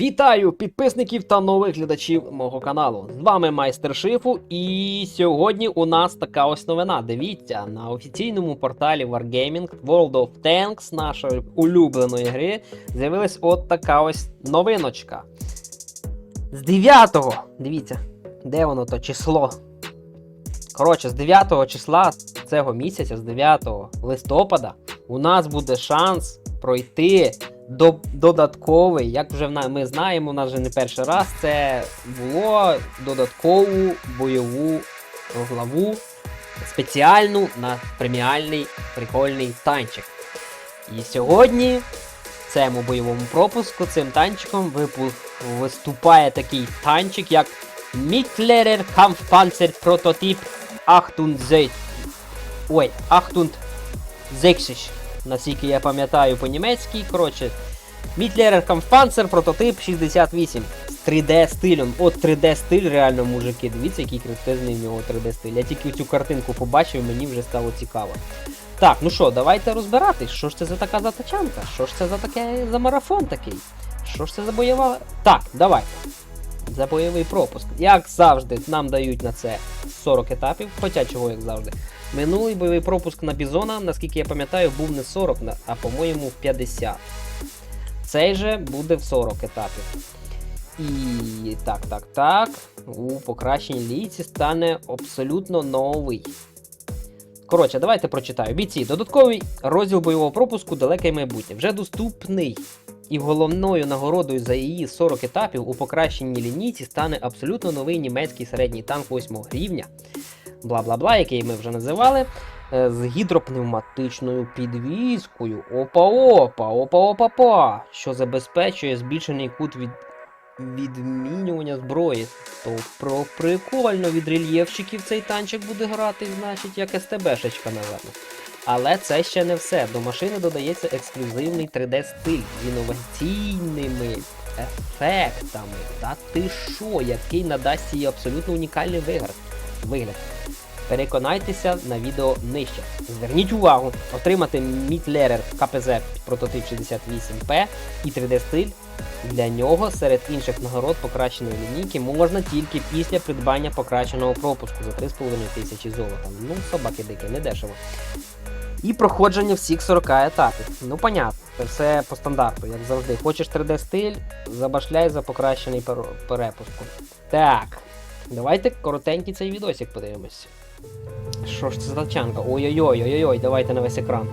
Вітаю підписників та нових глядачів мого каналу. З вами майстер шифу, і сьогодні у нас така ось новина. Дивіться, на офіційному порталі Wargaming World of Tanks нашої улюбленої гри з'явилась от така ось новиночка. З 9-го, дивіться, де воно то число? Коротше, з 9 числа цього місяця, з 9 листопада, у нас буде шанс пройти додатковий, як вже ми знаємо, у нас вже не перший раз, це було додаткову бойову главу спеціальну на преміальний прикольний танчик. І сьогодні в цьому бойовому пропуску цим танчиком виступає такий танчик, як Mittlere Kampfpanzer Prototyp 8 Ой, 8 наскільки я пам'ятаю по-німецьки. Коротше, Mittlere Kampfpanzer прототип 68 з 3D стилем. От 3D стиль, реально, мужики. Дивіться, який крутизний в нього 3D стиль. Я тільки цю картинку побачив, мені вже стало цікаво. Так, ну що, давайте розбиратись. Що ж це за така затачанка? Що ж це за таке за марафон такий? Що ж це за бойова. Так, давайте. За бойовий пропуск. Як завжди, нам дають на це 40 етапів, хоча чого як завжди. Минулий бойовий пропуск на Бізона, наскільки я пам'ятаю, був не 40, а по-моєму в 50. Цей же буде в 40 етапів. І так, так, так. У покращеній лійці стане абсолютно новий. Коротше, давайте прочитаю. Бійці, додатковий розділ бойового пропуску далеке майбутнє. Вже доступний. І головною нагородою за її 40 етапів у покращеній лінійці стане абсолютно новий німецький середній танк 8 рівня. Бла бла бла, який ми вже називали. е, З гідропневматичною підвіскою. Опа-опа, опа-опа-па, що забезпечує збільшений кут від відмінювання зброї. То про прикольно від рельєфчиків цей танчик буде грати, значить, як СТБшечка, напевно. Але це ще не все. До машини додається ексклюзивний 3D-стиль з інноваційними ефектами. Та ти що, який надасть їй абсолютно унікальний вигляд. Переконайтеся на відео нижче. Зверніть увагу, отримати Мітлерер КПЗ прототип 68P і 3D-стиль для нього серед інших нагород покращеної лінійки можна тільки після придбання покращеного пропуску за 3,5 тисячі золота. Ну, собаки дикі, не дешево. І проходження всіх 40 етапів. Ну, понятно, це все по стандарту, як завжди. Хочеш 3D-стиль, забашляй за покращений пер- перепуску. Так, давайте коротенький цей відосик подивимось. Що ж це за тачанка? Ой-ой-ой, ой-ой-ой, давайте на весь екран.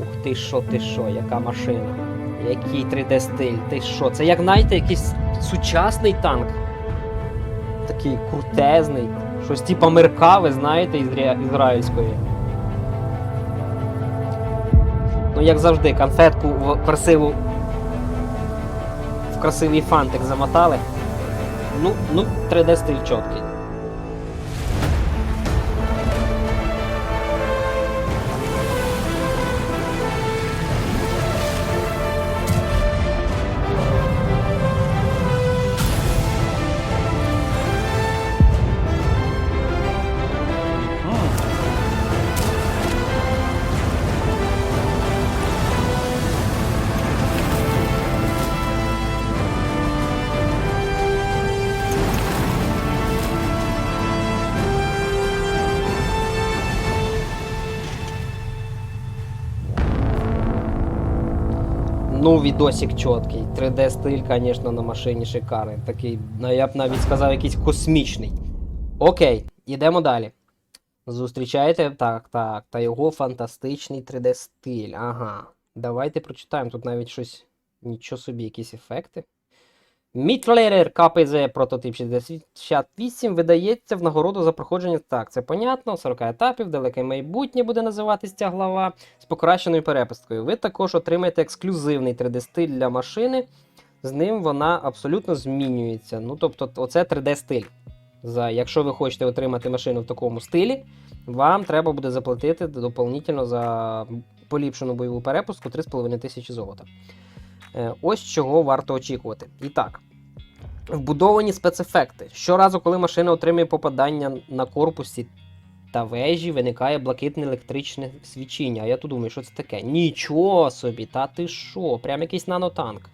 Ух ти що, ти що, яка машина. Який 3D стиль, ти що? Це як знаєте, якийсь сучасний танк. Такий крутезний. Щось типа меркави, знаєте, із ре- ізраїльської. Ну, як завжди, конфетку в красиву. В красивий фантик замотали. Ну, ну, 3D стиль чіткий. Ну, відосик чіткий. 3D стиль, звісно, на машині шикарний. Такий, ну, я б навіть сказав, якийсь космічний. Окей, йдемо далі. Зустрічаєте? Так, так. Та його фантастичний 3D стиль. Ага. Давайте прочитаємо. Тут навіть щось. Нічого собі, якісь ефекти. Мітлерер КПЗ прототип 68 видається в нагороду за проходження. Так, це понятно. 40 етапів, далеке майбутнє буде називатись ця глава з покращеною переписткою. Ви також отримаєте ексклюзивний 3D-стиль для машини. З ним вона абсолютно змінюється. Ну, тобто, оце 3D-стиль. За, якщо ви хочете отримати машину в такому стилі, вам треба буде заплатити дополнительно за поліпшену бойову перепустку 3,5 тисячі золота. Е, Ось чого варто очікувати. І так. Вбудовані спецефекти. Щоразу, коли машина отримує попадання на корпусі та вежі, виникає блакитне електричне свічіння. А я тут думаю, що це таке? Нічого собі, та ти що? Прям якийсь нанотанк.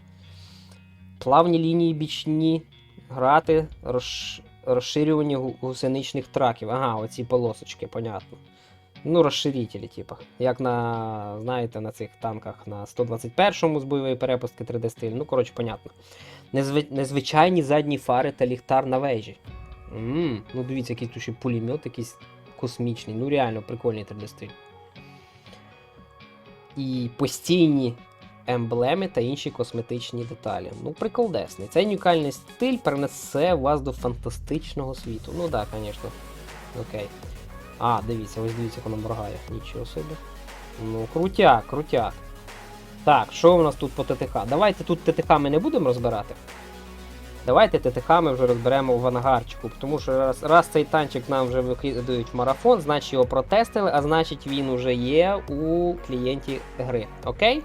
Плавні лінії бічні, грати, розш... розширювання гусеничних траків. Ага, оці полосочки, понятно. Ну, розширителі, типа. Як на, знаєте, на цих танках на 121-му з бойової перепустки 3D стиль. Ну, коротше, понятно. Незви... Незвичайні задні фари та ліхтар на вежі. м ну, дивіться, який тут ще пулемет якийсь космічний. Ну, реально, прикольний 3D стиль. І постійні емблеми та інші косметичні деталі. Ну, приколдесний. Цей унікальний стиль перенесе вас до фантастичного світу. Ну так, да, звісно. Окей. А, дивіться, ось дивіться, як воно моргає. Нічого собі. Ну, крутяк, крутяк. Так, що у нас тут по ТТХ? Давайте тут ТТХ ми не будемо розбирати. Давайте ТТХ ми вже розберемо в ангарчику, тому що раз, раз цей танчик нам вже викидають в марафон, значить його протестили, а значить він вже є у клієнті гри. Окей?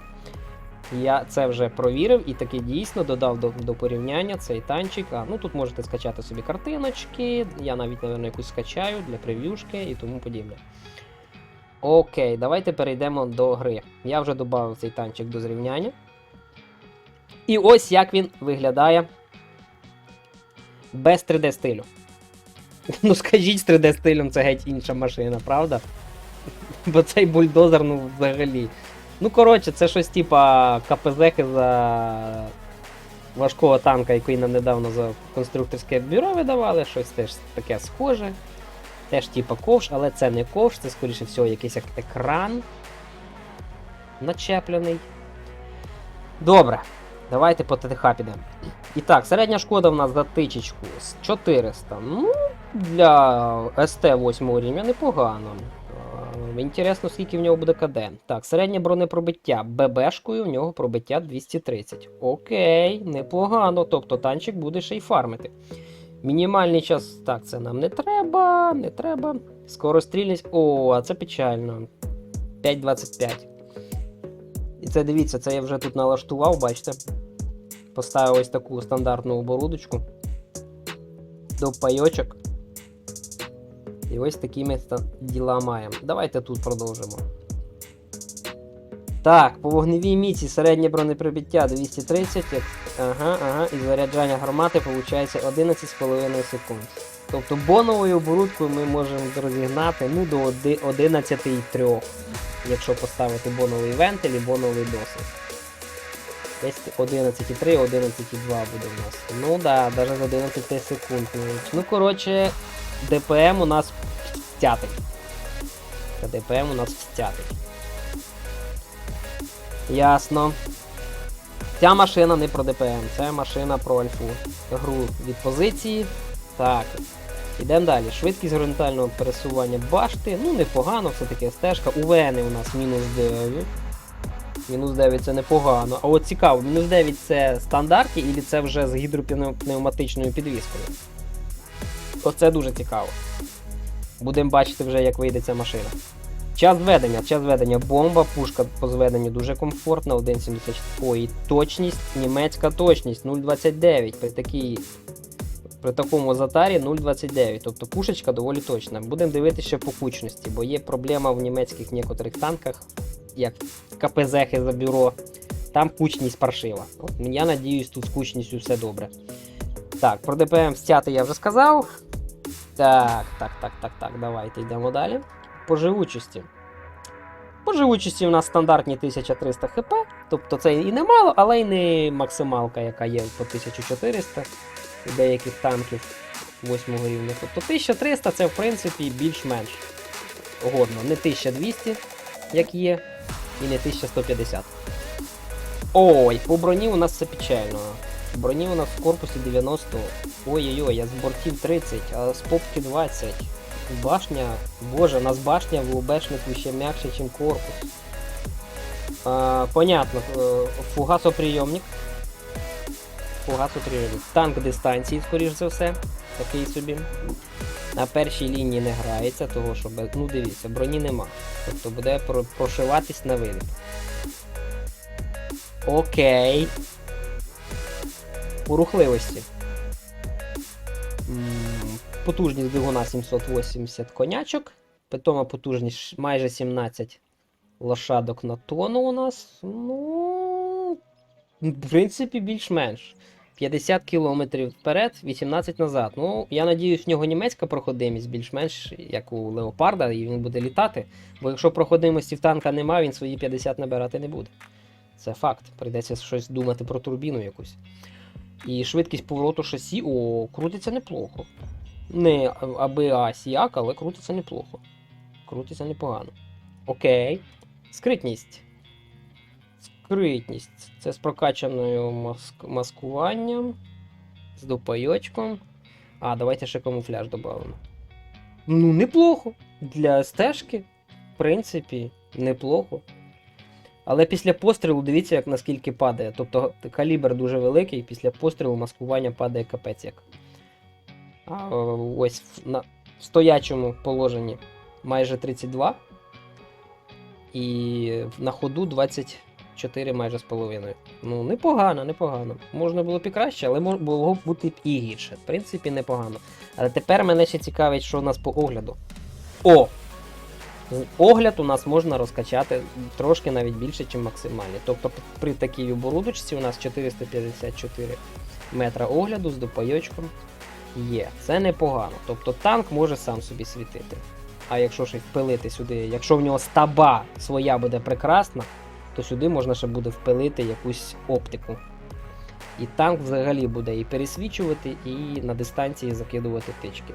Я це вже провірив і таки дійсно додав до, до порівняння цей танчик. А, ну тут можете скачати собі картиночки, я навіть, напевно, якусь скачаю для прев'юшки і тому подібне. Окей, давайте перейдемо до гри. Я вже додав цей танчик до зрівняння. І ось як він виглядає без 3D стилю. Ну, скажіть, з 3D стилем це геть інша машина, правда? Бо цей бульдозер, ну, взагалі. Ну, коротше, це щось типа КПЗ за важкого танка, який нам недавно за конструкторське бюро видавали, щось теж таке схоже. Теж типа ковш, але це не ковш, це скоріше всього якийсь як екран начеплений. Добре, давайте по ТТХ підемо. І так, середня шкода в нас за тичечку з 400. Ну, для СТ 8 рівня непогано. Інтересно, скільки в нього буде КД. Так, середнє бронепробиття ББшкою в нього пробиття 230. Окей, непогано. Тобто танчик буде ще й фармити. Мінімальний час. Так, це нам не треба, не треба. Скорострільність. О, а це печально. 5.25. І це дивіться, це я вже тут налаштував, бачите. Поставив ось таку стандартну оборудочку. До пайочок. І ось такі ми діла маємо. Давайте тут продовжимо. Так, по вогневій міці середнє бронепробиття 230. Ага, ага, і заряджання гармати виходить 11,5 секунд. Тобто боновою оборудкою ми можемо розігнати ну, до 11,3, якщо поставити боновий вентиль і боновий досвід. Десь 11,3, 11,2 буде в нас. Ну да, навіть з 11 секунд. Ну, коротше, ДПМ у нас встятий. Та ДПМ у нас встятий. Ясно. Ця машина не про ДПМ, це машина про альфу. Гру від позиції. Так. Ідемо далі. Швидкість горизонтального пересування башти. Ну, непогано, все таки стежка. УВН у нас мінус 9. Мінус 9 це непогано. А от цікаво, мінус 9 це стандартні, і це вже з гідропневматичною підвіскою. Оце дуже цікаво. Будемо бачити вже, як вийде ця машина. Час зведення. Час зведення бомба, пушка по зведенню дуже комфортна, 1,74. Ой, і точність, німецька точність 0,29. При такій. При такому затарі 0,29. Тобто пушечка доволі точна. Будемо дивитися ще по кучності, бо є проблема в німецьких некоторих танках, як КПЗ за бюро. Там кучність паршива. Я надіюсь, тут з кучністю все добре. Так, про ДПМ стяти я вже сказав. Так, так, так, так, так, давайте йдемо далі. По живучості. По живучості у нас стандартні 1300 хп, тобто це і не мало, але й не максималка, яка є по 1400 у деяких танків 8 рівня. Тобто 1300 це в принципі більш-менш годно. Не 1200, як є, і не 1150. Ой, по броні у нас це печально. Броні у нас в корпусі 90. Ой-ой-ой, я з бортів 30, а з попки 20. Башня, боже, у нас башня в ЛБшнику ще м'якше, ніж корпус. А, понятно, е, фугасоприйомник. Фугасоприйомник. Танк дистанції, скоріш за все. Такий собі. На першій лінії не грається, того що без... ну дивіться, броні нема. Тобто буде про- прошиватись на виліт. Окей. У рухливості. Потужність двигуна 780 конячок. Питома потужність майже 17 лошадок на тонну у нас. Ну. В принципі, більш-менш. 50 км вперед, 18 назад. Ну, я надіюсь, в нього німецька проходимість більш-менш як у Леопарда, і він буде літати. Бо якщо проходимості в танка немає, він свої 50 набирати не буде. Це факт. Прийдеться щось думати про турбіну якусь. І швидкість повороту шасі, о, крутиться неплохо. Не аби асіяк, але крутиться неплохо. Крутиться непогано. Окей. Скритність. Скритність. Це з прокачаною маск... маскуванням. З допайочком. А, давайте ще камуфляж додамо. Ну, неплохо. Для стежки, в принципі, неплохо. Але після пострілу дивіться, як наскільки падає. Тобто калібр дуже великий, після пострілу маскування падає капець як. Ось на стоячому положенні майже 32. І на ходу 24 майже з половиною. Ну, непогано, непогано. Можна було б і краще, але було б бути б і гірше. В принципі, непогано. Але тепер мене ще цікавить, що у нас по огляду. О! Огляд у нас можна розкачати трошки навіть більше, ніж максимальний. Тобто при такій оборудочці у нас 454 метра огляду з допайочком є. Це непогано. Тобто танк може сам собі світити. А якщо ще впилити сюди, якщо в нього стаба своя буде прекрасна, то сюди можна ще буде впилити якусь оптику. І танк взагалі буде і пересвічувати, і на дистанції закидувати тички.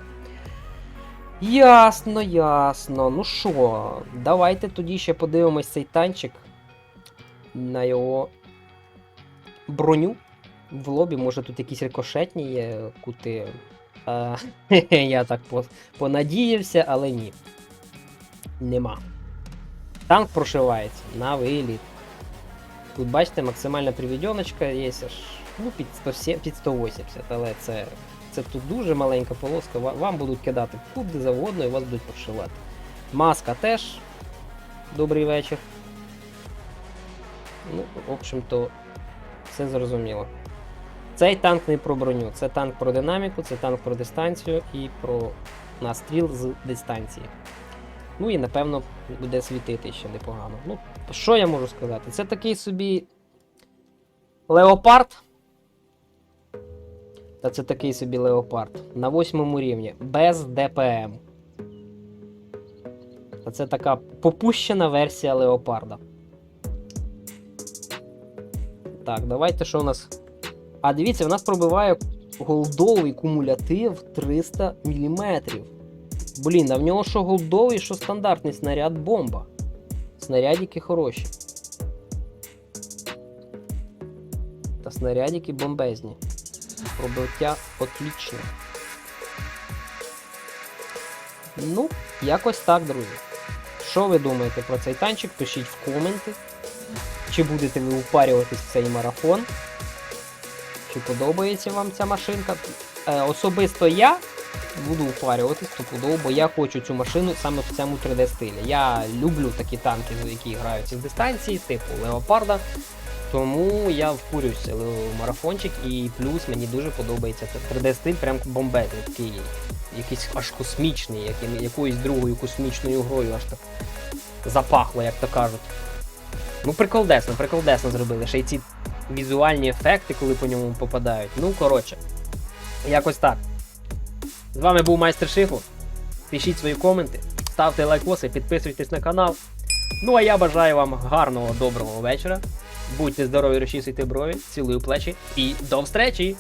Ясно, ясно. Ну що, давайте тоді ще подивимось цей танчик на його броню в лобі. Може тут якісь рикошетні є кути. А, я так понадіявся, але ні. Нема. Танк прошивається на виліт. Тут бачите, максимальна приведеночка є аж ну, під, 107, під 180, але це, це тут дуже маленька полоска. Вам будуть кидати куди завгодно і вас будуть прошивати. Маска теж. Добрий вечір. Ну, в общем-то, все зрозуміло. Цей танк не про броню, це танк про динаміку, це танк про дистанцію і про настріл з дистанції. Ну і напевно буде світити ще непогано. Ну, що я можу сказати? Це такий собі леопард. Та це такий собі леопард. На восьмому рівні, без ДПМ. Та це така попущена версія леопарда. Так, давайте що у нас. А дивіться, в нас пробиває голдовий кумулятив 300 мм. Блін, а в нього що голдовий, що стандартний снаряд бомба. Снарядики хороші. Та снарядики бомбезні. Пробиття отлічне. Ну, якось так, друзі. Що ви думаєте про цей танчик? Пишіть в коменти. Чи будете ви упарюватись в цей марафон? Чи подобається вам ця машинка? Е, особисто я буду упарюватись стопудово, бо я хочу цю машину саме в цьому 3D стилі. Я люблю такі танки, які грають з дистанції, типу Леопарда. Тому я вкурюсь марафончик і плюс мені дуже подобається 3D стиль, прям бомбезний, такий якийсь аж космічний, яким, якоюсь другою космічною грою аж так запахло, як то кажуть. Ну, приколдесно, приколдесно зробили. Ще й ці візуальні ефекти, коли по ньому попадають. Ну, коротше, якось так. З вами був майстер Шифу. Пишіть свої коменти, ставте лайкоси, підписуйтесь на канал. Ну а я бажаю вам гарного, доброго вечора. Будьте здорові, розчісуйте брові, цілую плечі і до встречі!